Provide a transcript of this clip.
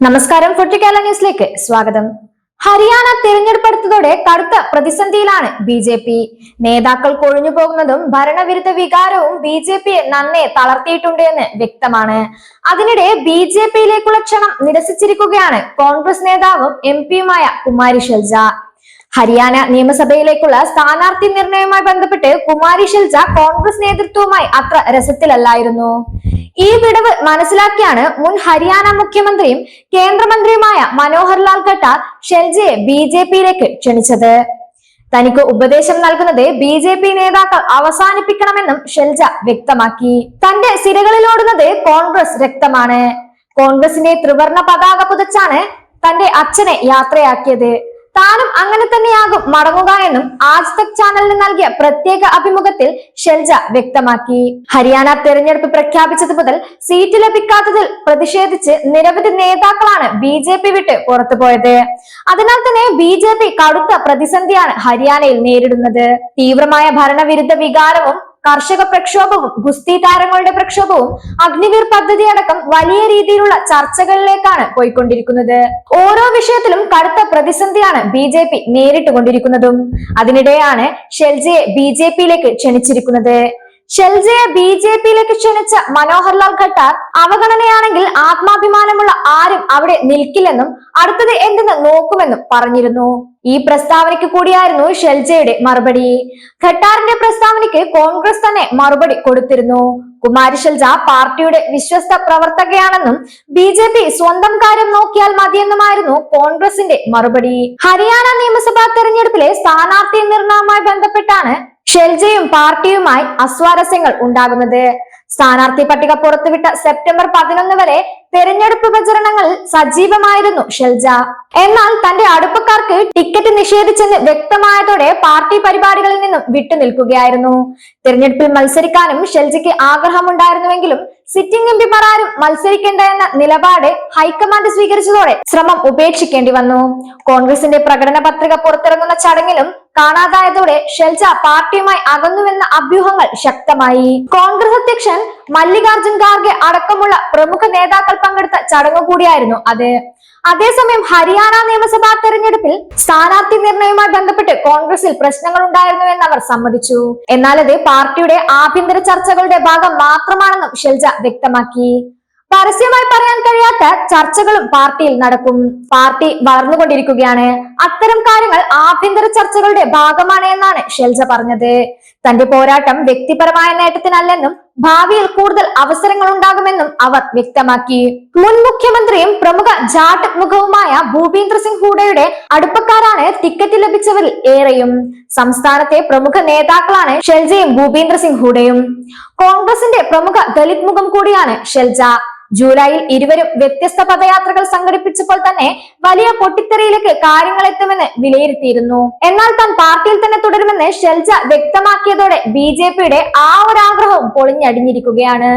നമസ്കാരം കേരള ന്യൂസിലേക്ക് സ്വാഗതം. ഹരിയാന തിരഞ്ഞെടുപ്പെടുത്തതോടെ കടുത്ത പ്രതിസന്ധിയിലാണ് ബി ജെ പി. നേതാക്കൾ കൊഴിഞ്ഞു പോകുന്നതും ഭരണവിരുദ്ധ വികാരവും ബി ജെ പിയെ നന്നേ തളർത്തിയിട്ടുണ്ട് എന്ന് വ്യക്തമാണ്. അതിനിടെ ബി ജെ പിയിലേക്കുള്ള ക്ഷണം നിരസിച്ചിരിക്കുകയാണ് കോൺഗ്രസ് നേതാവും എം പിയുമായ കുമാരി ഷെൽജ. ഹരിയാന നിയമസഭയിലേക്കുള്ള സ്ഥാനാർത്ഥി നിർണയവുമായി ബന്ധപ്പെട്ട് കുമാരി ഷെൽജ കോൺഗ്രസ് നേതൃത്വവുമായി അത്ര രസത്തിലല്ലായിരുന്നു. ഈ വിടവ് മനസ്സിലാക്കിയാണ് മുൻ ഹരിയാന മുഖ്യമന്ത്രിയും കേന്ദ്രമന്ത്രിയുമായ മനോഹർ ലാൽ ഖട്ടാർ ഷെൽജയെ ബി ജെ പിയിലേക്ക് ക്ഷണിച്ചത്. തനിക്ക് ഉപദേശം നൽകുന്നത് ബി ജെ പി നേതാക്കൾ അവസാനിപ്പിക്കണമെന്നും ഷെൽജ വ്യക്തമാക്കി. തന്റെ സിരകളിലോടുന്നത് കോൺഗ്രസ് രക്തമാണ്. കോൺഗ്രസിന്റെ ത്രിവർണ പതാക പുതച്ചാണ് തന്റെ അച്ഛനെ യാത്രയാക്കിയത്. താനും അങ്ങനെ തന്നെയാകും മടങ്ങുക എന്നും ആജ് തക് ചാനലിന് നൽകിയ പ്രത്യേക അഭിമുഖത്തിൽ ഷെൽജ വ്യക്തമാക്കി. ഹരിയാന തെരഞ്ഞെടുപ്പ് പ്രഖ്യാപിച്ചത് മുതൽ സീറ്റ് ലഭിക്കാത്തതിൽ പ്രതിഷേധിച്ച് നിരവധി നേതാക്കളാണ് ബി വിട്ട് പുറത്തുപോയത് അതിനാൽ തന്നെ ബി കടുത്ത പ്രതിസന്ധിയാണ് ഹരിയാനയിൽ നേരിടുന്നത്. തീവ്രമായ ഭരണവിരുദ്ധ വികാരവും കർഷക പ്രക്ഷോഭവും ഗുസ്തി താരങ്ങളുടെ പ്രക്ഷോഭവും അഗ്നിവീർ പദ്ധതി അടക്കം വലിയ രീതിയിലുള്ള ചർച്ചകളിലേക്കാണ് പോയിക്കൊണ്ടിരിക്കുന്നത്. ഓരോ വിഷയത്തിലും കടുത്ത പ്രതിസന്ധിയാണ് ബി ജെ പി നേരിട്ടുകൊണ്ടിരിക്കുന്നതും. അതിനിടെയാണ് ഷെൽജയെ ബി ജെ പിയിലേക്ക് ക്ഷണിച്ചിരിക്കുന്നത്. ഷെൽജയെ ബി ജെ പിയിലേക്ക് ക്ഷണിച്ച മനോഹർലാൽ ഖട്ടാർ അവഗണനയാണെങ്കിൽ ആത്മാഭിമാനമുള്ള ആരും അവിടെ നിൽക്കില്ലെന്നും അടുത്തത് എന്തെന്ന് നോക്കുമെന്നും പറഞ്ഞിരുന്നു. ഈ പ്രസ്താവനയ്ക്ക് കൂടിയായിരുന്നു ഷെൽജയുടെ മറുപടി. ഖട്ടാറിന്റെ പ്രസ്താവനയ്ക്ക് കോൺഗ്രസ് തന്നെ മറുപടി കൊടുത്തിരുന്നു. കുമാരി ഷെൽജ പാർട്ടിയുടെ വിശ്വസ്ത പ്രവർത്തകയാണെന്നും ബി ജെ പി സ്വന്തം കാര്യം നോക്കിയാൽ മതിയെന്നുമായിരുന്നു കോൺഗ്രസിന്റെ മറുപടി. ഹരിയാന നിയമസഭാ തെരഞ്ഞെടുപ്പിലെ സ്ഥാനാർത്ഥി നിർണയവുമായി ബന്ധപ്പെട്ടാണ് ഷെൽജയും പാർട്ടിയുമായി അസ്വാരസ്യങ്ങൾ ഉണ്ടാകുന്നത്. സ്ഥാനാർത്ഥി പട്ടിക പുറത്തുവിട്ട സെപ്റ്റംബർ പതിനൊന്ന് വരെ തെരഞ്ഞെടുപ്പ് പ്രചരണങ്ങളിൽ സജീവമായിരുന്നു ഷെൽജ. എന്നാൽ തന്റെ അടുപ്പക്കാർക്ക് ടിക്കറ്റ് നിഷേധിച്ചെന്ന് വ്യക്തമായതോടെ പാർട്ടി പരിപാടികളിൽ നിന്നും വിട്ടുനിൽക്കുകയായിരുന്നു തെരഞ്ഞെടുപ്പിൽ മത്സരിക്കാനും ഷെൽജയ്ക്ക് ആഗ്രഹമുണ്ടായിരുന്നുവെങ്കിലും സിറ്റിംഗ് എം ആരും മത്സരിക്കേണ്ട എന്ന നിലപാട് ഹൈക്കമാൻഡ് സ്വീകരിച്ചതോടെ ശ്രമം ഉപേക്ഷിക്കേണ്ടി വന്നു. കോൺഗ്രസിന്റെ പ്രകടന പത്രിക പുറത്തിറങ്ങുന്ന ചടങ്ങിലും കാണാതായതോടെ ഷെൽജ പാർട്ടിയുമായി അകന്നുവെന്ന അഭ്യൂഹങ്ങൾ ശക്തമായി. കോൺഗ്രസ് അധ്യക്ഷൻ മല്ലികാർജുൻ ഖാർഗെ അടക്കമുള്ള പ്രമുഖ നേതാക്കൾ പങ്കെടുത്ത ചടങ്ങ് കൂടിയായിരുന്നു അത്. അതേസമയം ഹരിയാന നിയമസഭാ തെരഞ്ഞെടുപ്പിൽ സ്ഥാനാർത്ഥി നിർണയവുമായി ബന്ധപ്പെട്ട് കോൺഗ്രസിൽ പ്രശ്നങ്ങൾ ഉണ്ടായിരുന്നുവെന്ന് അവർ സമ്മതിച്ചു. എന്നാൽ പാർട്ടിയുടെ ആഭ്യന്തര ചർച്ചകളുടെ ഭാഗം മാത്രമാണെന്നും ഷെൽജ വ്യക്തമാക്കി. പരസ്യമായി പറയാൻ കഴിയാത്ത ചർച്ചകളും പാർട്ടിയിൽ നടക്കും. പാർട്ടി വളർന്നുകൊണ്ടിരിക്കുകയാണ്. അത്തരം കാര്യങ്ങൾ ആഭ്യന്തര ചർച്ചകളുടെ ഭാഗമാണ് എന്നാണ് ഷെൽജ പറഞ്ഞത്. തന്റെ പോരാട്ടം വ്യക്തിപരമായ നേട്ടത്തിനല്ലെന്നും ഭാവിയിൽ കൂടുതൽ അവസരങ്ങൾ ഉണ്ടാകുമെന്നും അവർ വ്യക്തമാക്കി. മുൻ മുഖ്യമന്ത്രിയും പ്രമുഖ ജാട്ട് മുഖവുമായ ഭൂപീന്ദർ സിംഗ് ഹൂഡയുടെ അടുപ്പക്കാരാണ് ടിക്കറ്റ് ലഭിച്ചവരിൽ ഏറെയും. സംസ്ഥാനത്തെ പ്രമുഖ നേതാക്കളാണ് ഷെൽജയും ഭൂപീന്ദർ സിംഗ് ഹൂഡയും. കോൺഗ്രസിന്റെ പ്രമുഖ ദലിത് മുഖം കൂടിയാണ് ഷെൽജ. ജൂലൈയിൽ ഇരുവരും വ്യത്യസ്ത പദയാത്രകൾ സംഘടിപ്പിച്ചപ്പോൾ തന്നെ വലിയ പൊട്ടിത്തെറിയിലേക്ക് കാര്യങ്ങൾ എത്തുമെന്ന് വിലയിരുത്തിയിരുന്നു. എന്നാൽ താൻ പാർട്ടിയിൽ തന്നെ ഷെൽജ വ്യക്തമാക്കിയതോടെ ബി ജെ പിയുടെ ആ ഒരു ആഗ്രഹവും പൊളിഞ്ഞടിഞ്ഞിരിക്കുകയാണ്.